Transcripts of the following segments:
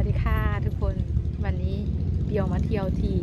สวัสดีค่ะทุกคนวันนี้เปียวมาเที่ยวที่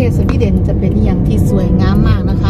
เทศสวีเดนจะเป็นอย่างที่สวยงามมากนะคะ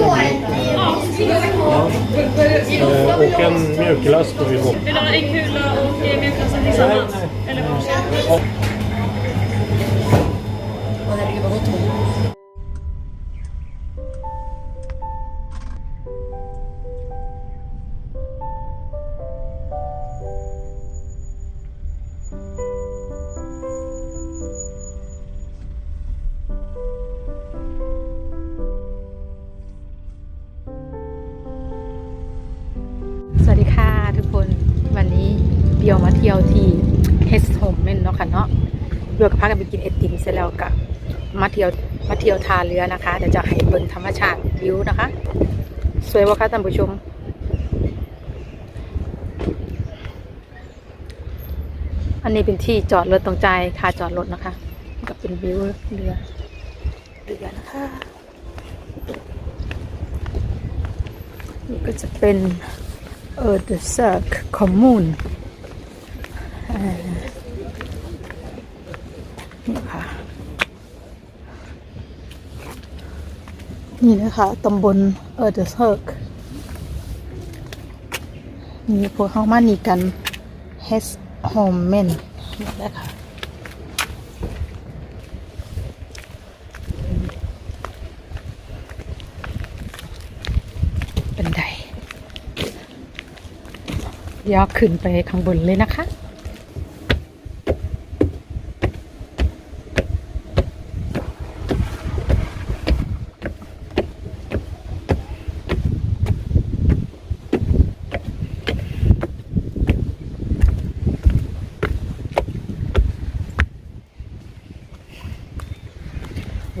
Ja. Eh, och en mjukglass på vi Vill du ha en kula och mjukglassen tillsammans? Eller? เนาะค่ะเนาะเลือกพักกันไปกินไอติมเสร็จแล้วก็มาเที่ยวมาเที่ยวทาเรือนะคะเดี๋ยวจะให้เบิ่งธรรมชาติวิวนะคะ สวยว่าค่ะท่านผู้ชมอันนี้เป็นที่จอดรถตรงใจค่าจอดรถนะคะ กับเป็นวิวเรือเรือนะคะนี่ก็จะเป็นเออเดอะเซิร์คคอมมูนอ่า นี่นะคะตำบลเออเดอร์เซิร์กมีพวกเขามานี่กันเฮสโฮมเมนนี่แหละค่ะเป็นไดย่อขึ้นไปข้างบนเลยนะคะ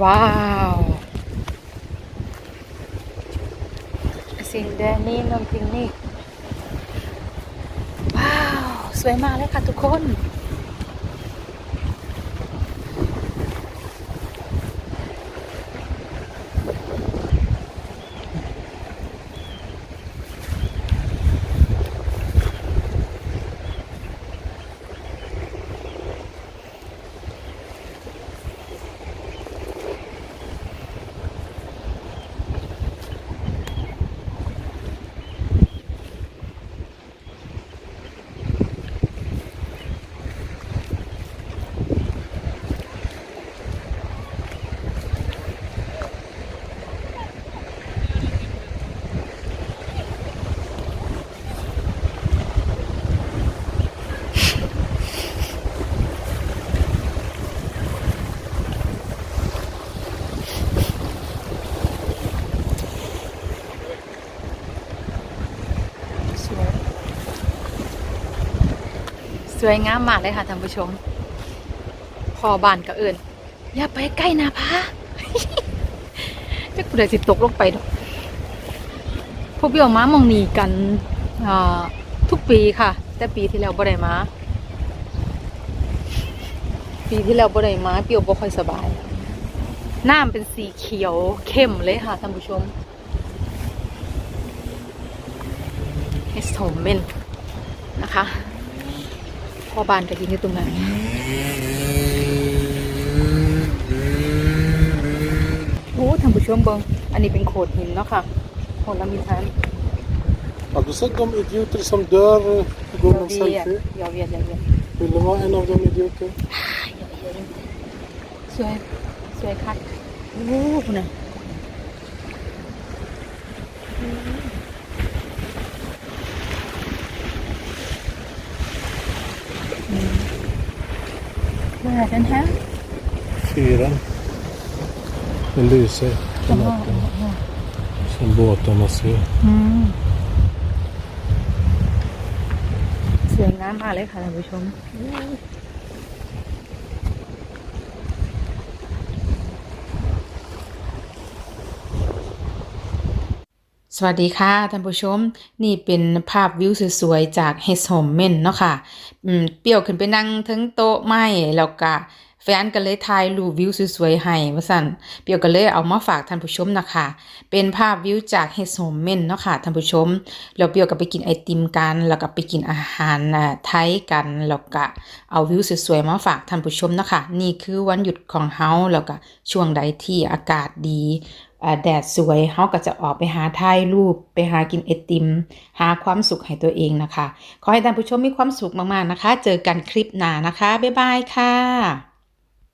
ว้าวสิ่งแดนนี่นมพิงนี่ว้าว สวยมากเลยค่ะทุกคน วยงามมากเลยค่ะท่านผู้ชม พอบานก็เอินอย่าไปใกล้นะพะจะกูได้สิตกลงไปดอกพวกเบี้ยวม้ามองหนีกันอ่าทุกปีค่ะ แต่ปีที่แล้วบ่ได้มา ปีที่แล้วบ่ได้มาเปียวบ่ค่อยสบายน้ำเป็นสีเขียวเข้มเลยค่ะท่านผู้ชมเฮสโทเมนนะคะ พอบานกับยิงอยู่ตรงนั้นโอ้ท่านผู้ชมเบิงอันนี้เป็นโขดหินเนาะค่ะโขดลามินทาน Har du sett de idioter som dör eh, på grund av ยาเวียด selfie? ยาเวียดยาเวียด Vill du vara en av de idioter? สวย สวยคักโอ้คุณน่ะ ว่า den här Fyren. Den lyser på natten. Som båtarna ser. อืมสวยงามมากเลยค่ะท่านผู้ชม สวัสดีค่ะท่านผู้ชม นี่เป็นภาพวิวสวยๆ จากเฮสโฮมเมนเนาะค่ะ อืมเปรี้ยวขึ้นไปนั่งทั้งโต๊ะไม้แล้วก็ แฟนก็เลยถ่ายรูปวิวสวยๆให้ว่าสั่นเปรี้ยวก็เลยเอามาฝากท่านผู้ชมนะคะ เป็นภาพวิวจากเฮสโฮมเมนเนาะค่ะท่านผู้ชมแล้วเปียวก็ไปกินไอติมกัน แล้วก็ไปกินอาหารไทยกันแล้วก็เอาวิวสวยๆมาฝากท่านผู้ชมนะคะนี่คือวันหยุดของเฮาแล้วก็ช่วงใดที่อากาศดีแดดสวยเฮาก็จะออกไปหาถ่ายรูป ไปหากินไอติม หาความสุขให้ตัวเองนะคะ ขอให้ท่านผู้ชมมีความสุขมากๆนะคะ เจอกันคลิปหน้านะคะ บ๊ายบายค่ะ